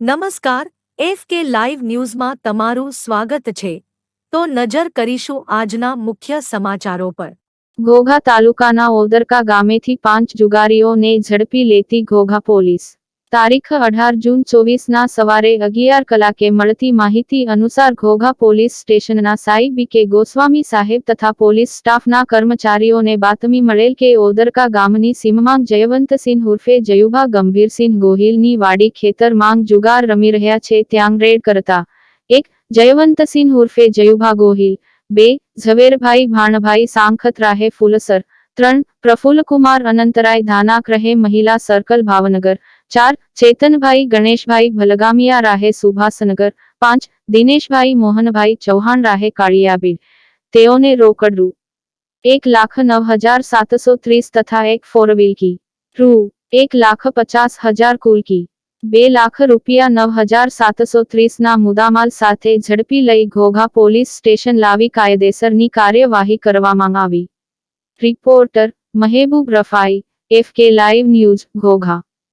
નમસ્કાર, એફ કે લાઈવ ન્યૂઝમાં તમારું સ્વાગત છે. તો નજર કરીશું આજના મુખ્ય સમાચારો પર. ઘોઘા તાલુકાના ઓદરકા ગામેથી પાંચ જુગારીઓને ઝડપી લેતી ઘોઘા પોલીસ. તારીખ અઢાર જૂન ચોવીસના સવારે અગિયાર કલાકે મળતી માહિતી અનુસાર ઘોઘા પોલીસ સ્ટેશનના સાઈ બી કે ગોસ્વામી સાહેબ તથા પોલીસ સ્ટાફના કર્મચારીઓને બાતમી મળેલ કે ઓદરકા ગામની સીમમાં જયવંતસિંહ ઉર્ફે જયુભા ગંભીરસિંહ ગોહિલની વાડી ખેતર માંગ જુગાર રમી રહ્યા છે ત્યાં રેડ કરતા. એક, જયવંતસિંહ ઉર્ફે જયુભા ગોહિલ. બે, ઝવેરભાઈ ભાણભાઈ સાંખત રાહે ફુલસર. ત્રણ પ્રફુલ્લકુમાર અનંતરાય ધાનાક રહે મહિલા સર્કલ ભાવનગર ચાર ચેતનભાઈ ગણેશભાઈ ભલગામિયા રાહે સુભાષનગર પાંચ દિનેશભાઈ મોહનભાઈ ચૌહાણ રાહે કાળિયાબીડ તેઓને રોકડ રૂ એક લાખ નવ હજાર સાતસો ત્રીસ તથા એક ફોર વ્હીલ કી રૂ એક લાખ પચાસ હજાર કુલ કી બે લાખ રૂપિયા નવ હજાર સાતસો ત્રીસના મુદ્દામાલ સાથે ઝડપી લઈ ઘોઘા પોલીસ સ્ટેશન લાવી કાયદેસરની કાર્યવાહી કરવામાં આવી Reporter Mehboob Rafai F K live news Ghogha.